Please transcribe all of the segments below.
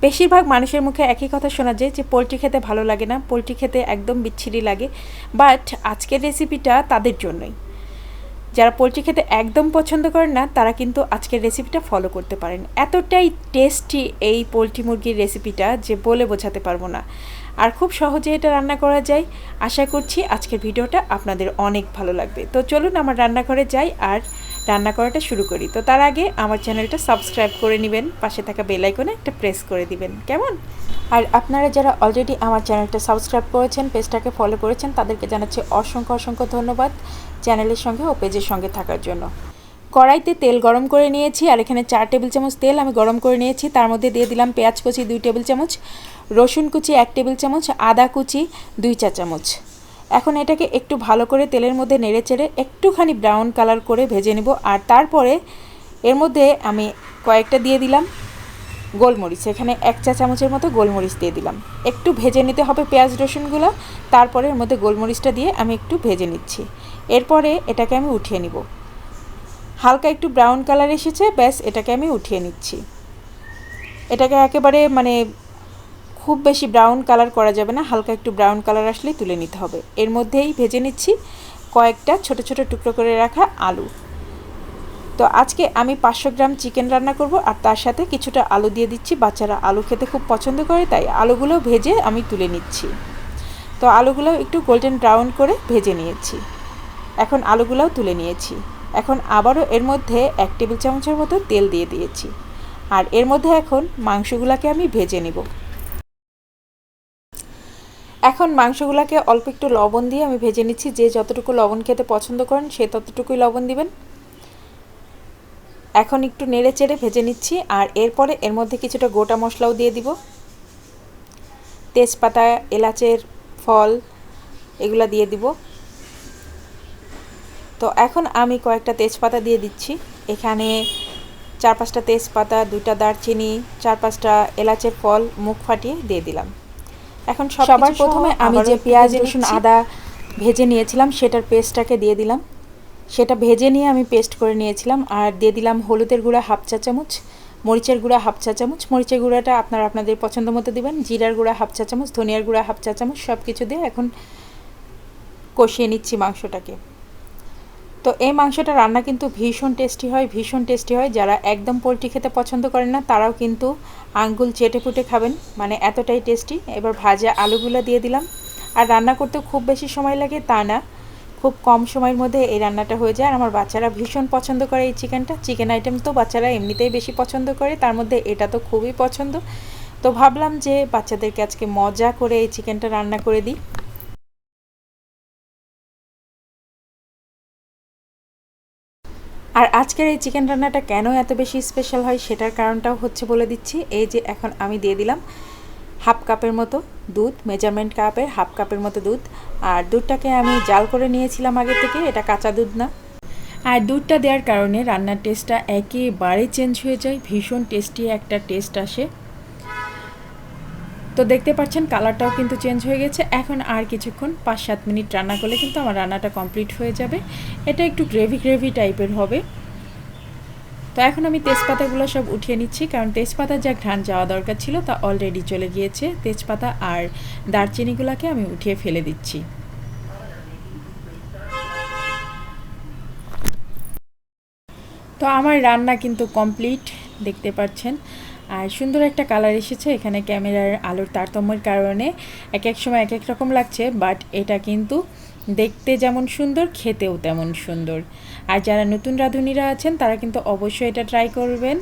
বেশিরভাগ মানুষের মুখে একই কথা শোনা যায় যে পোলট্রি খেতে ভালো লাগে না, পোলট্রি খেতে একদম বিচ্ছিরি লাগে। বাট আজকের রেসিপিটা তাদের জন্যই। যারা পোলট্রি খেতে একদম পছন্দ করেন না, তারা কিন্তু আজকের রেসিপিটা ফলো করতে পারেন। এতটাই টেস্টি এই পোলট্রি মুরগির রেসিপিটা যে বলে বোঝাতে পারব না। আর খুব সহজে এটা রান্না করা যায়। আশা করছি আজকের ভিডিওটা আপনাদের অনেক ভালো লাগবে। তো চলুন আমার রান্নাঘরে যাই আর রান্না করাটা শুরু করি। তো তার আগে আমার চ্যানেলটা সাবস্ক্রাইব করে নেবেন, পাশে থাকা বেল আইকনে একটা প্রেস করে দিবেন। কেমন? আর আপনারা যারা অলরেডি আমার চ্যানেলটা সাবস্ক্রাইব করেছেন, পেজটাকে ফলো করেছেন, তাদেরকে জানাচ্ছি অসংখ্য অসংখ্য ধন্যবাদ চ্যানেলের সঙ্গে ও পেজের সঙ্গে থাকার জন্য। কড়াইতে তেল গরম করে নিয়েছি আর এখানে চার টেবিল চামচ তেল আমি গরম করে নিয়েছি। তার মধ্যে দিয়ে দিলাম পেঁয়াজ কুচি দুই টেবিল চামচ, রসুন কুচি এক টেবিল চামচ, আদা কুচি দুই চা চামচ। এখন এটাকে একটু ভালো করে তেলের মধ্যে নেড়ে চেড়ে একটুখানি ব্রাউন কালার করে ভেজে নেব। আর তারপরে এর মধ্যে আমি কয়েকটা দিয়ে দিলাম গোলমরিচ। এখানে এক চা চামচের মতো গোলমরিচ দিয়ে দিলাম। একটু ভেজে নিতে হবে পেঁয়াজ রসুনগুলো। তারপরে এর মধ্যে গোলমরিচটা দিয়ে আমি একটু ভেজে নিচ্ছি। এরপরে এটাকে আমি উঠিয়ে নিব। হালকা একটু ব্রাউন কালার এসেছে, ব্যাস এটাকে আমি উঠিয়ে নিচ্ছি। এটাকে একেবারে মানে খুব বেশি ব্রাউন কালার করা যাবে না, হালকা একটু ব্রাউন কালার আসলেই তুলে নিতে হবে। এর মধ্যেই ভেজে নিচ্ছি কয়েকটা ছোট ছোট টুকরো করে রাখা আলু। তো আজকে আমি পাঁচশো গ্রাম চিকেন রান্না করব আর তার সাথে কিছুটা আলু দিয়ে দিচ্ছি। বাচ্চারা আলু খেতে খুব পছন্দ করে, তাই আলুগুলো ভেজে আমি তুলে নিচ্ছি। তো আলুগুলো একটু গোল্ডেন ব্রাউন করে ভেজে নিয়েছি। এখন আলুগুলোও তুলে নিয়েছি। এখন আবারও এর মধ্যে এক টেবিল চামচের মতো তেল দিয়ে দিয়েছি। আর এর মধ্যে এখন মাংসগুলোকে আমি ভেজে নেব। এখন মাংসগুলোকে অল্প একটু লবণ দিয়ে আমি ভেজে নিচ্ছি। যে যতটুকু লবণ খেতে পছন্দ করেন, সে ততটুকুই লবণ দিবেন। এখন একটু নেড়ে চেড়ে ভেজে নিচ্ছি আর এরপরে এর মধ্যে কিছুটা গোটা মশলাও দিয়ে দিব। তেজপাতা, এলাচের ফল, এগুলা দিয়ে দিব। তো এখন আমি কয়েকটা তেজপাতা দিয়ে দিচ্ছি। এখানে চার পাঁচটা তেজপাতা দুটা দারচিনি, চার পাঁচটা এলাচের ফল, মুখ ফাটিয়ে দিয়ে দিলাম। এখন সবার প্রথমে আমি যে পেঁয়াজ রসুন আদা ভেজে নিয়েছিলাম সেটার পেস্টটাকে দিয়ে দিলাম। সেটা ভেজে নিয়ে আমি পেস্ট করে নিয়েছিলাম আর দিয়ে দিলাম হলুদের গুঁড়া হাফ চা চামচ মরিচের গুঁড়া হাফ চা চামচ। মরিচের গুঁড়াটা আপনারা আপনাদের পছন্দ মতো দেবেন। জিরার গুঁড়া হাফ চা চামচ ধনিয়ার গুঁড়া হাফ চা চামচ সব কিছু দিয়ে এখন কষিয়ে নিচ্ছি মাংসটাকে। তো এই মাংসটা রান্না কিন্তু ভীষণ টেস্টি হয়, ভীষণ টেস্টি হয়। যারা একদম পোলট্রি খেতে পছন্দ করেন না, তারাও কিন্তু আঙ্গুল চেটে ফুটে খাবেন। মানে এতটাই টেস্টি এবার ভাজা আলুগুলো দিয়ে দিলাম। আর রান্না করতে খুব বেশি সময় লাগে, তা না। খুব কম সময়ের মধ্যে এই রান্নাটা হয়ে যায়। আর আমার বাচ্চারা ভীষণ পছন্দ করে এই চিকেনটা চিকেন আইটেম তো বাচ্চারা এমনিতেই বেশি পছন্দ করে। তার মধ্যে এটা তো খুবই পছন্দ। তো ভাবলাম যে বাচ্চাদেরকে আজকে মজা করে এই চিকেনটা রান্না করে দিই। আর আজকের এই চিকেন রান্নাটা কেন এত বেশি স্পেশাল হয় সেটার কারণটাও হচ্ছে বলে দিচ্ছি। এই যে এখন আমি দিয়ে দিলাম হাফ কাপের মতো দুধ মেজারমেন্ট কাপের হাফ কাপের মতো দুধ। আর দুধটাকে আমি জাল করে নিয়েছিলাম আগে থেকে, এটা কাঁচা দুধ না। আর দুধটা দেওয়ার কারণে রান্নার টেস্টটা একেবারে চেঞ্জ হয়ে যায়, ভীষণ টেস্টি একটা টেস্ট আসে। তো দেখতে পাচ্ছেন কালারটাও কিন্তু চেঞ্জ হয়ে গেছে। এখন আর কিছুক্ষণ পাঁচ সাত মিনিট রান্না করলে কিন্তু আমার রান্নাটা কমপ্লিট হয়ে যাবে। এটা একটু গ্রেভি গ্রেভি টাইপের হবে। তো এখন আমি তেজপাতাগুলো সব উঠিয়ে নিচ্ছি, কারণ তেজপাতার যা ঘ্রাণ যাওয়া দরকার ছিল তা অলরেডি চলে গিয়েছে। তেজপাতা আর দারচিনিগুলোকে আমি উঠিয়ে ফেলে দিচ্ছি। তো আমার রান্না কিন্তু কমপ্লিট, দেখতে পাচ্ছেন। আর সুন্দর একটা কালার এসেছে। এখানে ক্যামেরার আলোর তারতম্যের কারণে এক এক সময় এক এক রকম লাগছে বাট এটা কিন্তু দেখতে যেমন সুন্দর, খেতেও তেমন সুন্দর। আর যারা নতুন রাঁধুনিরা আছেন, তারা কিন্তু অবশ্যই এটা ট্রাই করবেন।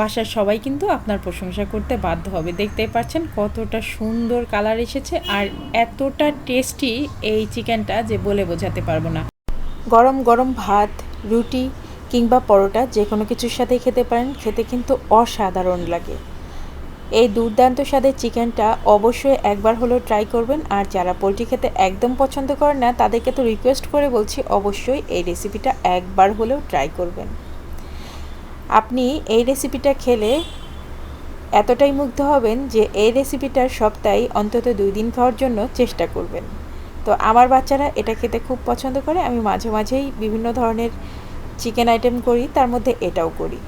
বাসার সবাই কিন্তু আপনার প্রশংসা করতে বাধ্য হবে। দেখতেই পাচ্ছেন কতটা সুন্দর কালার এসেছে আর এতটা টেস্টি এই চিকেনটা যে বলে বোঝাতে পারব না। গরম গরম ভাত, রুটি কিংবা পরোটা, যে কোনো কিছুর সাথেই খেতে পারেন। খেতে কিন্তু অসাধারণ লাগে। এই দুর্দান্ত স্বাদের চিকেনটা অবশ্যই একবার হলেও ট্রাই করবেন। আর যারা পোলট্রি খেতে একদম পছন্দ করেন না, তাদেরকে তো রিকোয়েস্ট করে বলছি, অবশ্যই এই রেসিপিটা একবার হলেও ট্রাই করবেন। আপনি এই রেসিপিটা খেলে এতটাই মুগ্ধ হবেন যে এই রেসিপিটার সপ্তাহে অন্তত দুই দিন খাওয়ার জন্য চেষ্টা করবেন। তো আমার বাচ্চারা এটা খেতে খুব পছন্দ করে। আমি মাঝে মাঝেই বিভিন্ন ধরনের চিকেন আইটেম করি, তার মধ্যে এটাও করি।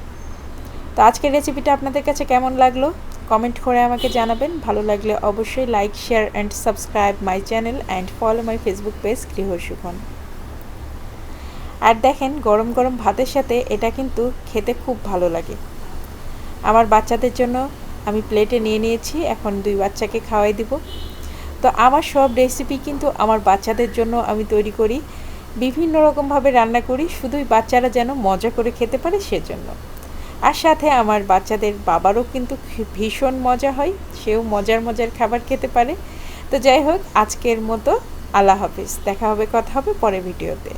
তো আজকের রেসিপিটা আপনাদের কাছে কেমন লাগল? কমেন্ট করে আমাকে জানাবেন। ভালো লাগলে অবশ্যই like, share and subscribe my channel and follow my Facebook page গৃহ সুখন আর দেখেন, গরম গরম ভাতের সাথে এটা কিন্তু খেতে খুব ভালো লাগে। আমার বাচ্চাদের জন্য আমি প্লেটে নিয়ে নিয়েছি, এখন দুই বাচ্চাকে খাওয়াই দিব। তো আমার সব রেসিপি কিন্তু আমার বাচ্চাদের জন্য আমি তৈরি করি। বিভিন্ন রকমভাবে রান্না করি, শুধুই বাচ্চারা যেন মজা করে খেতে পারে সেজন্য। আর সাথে আমার বাচ্চাদের বাবারও কিন্তু ভীষণ মজা হয়, সেও মজার মজার খাবার খেতে পারে। তো যাই হোক, আজকের মতো আল্লাহ হাফিজ, দেখা হবে, কথা হবে পরে ভিডিওতে।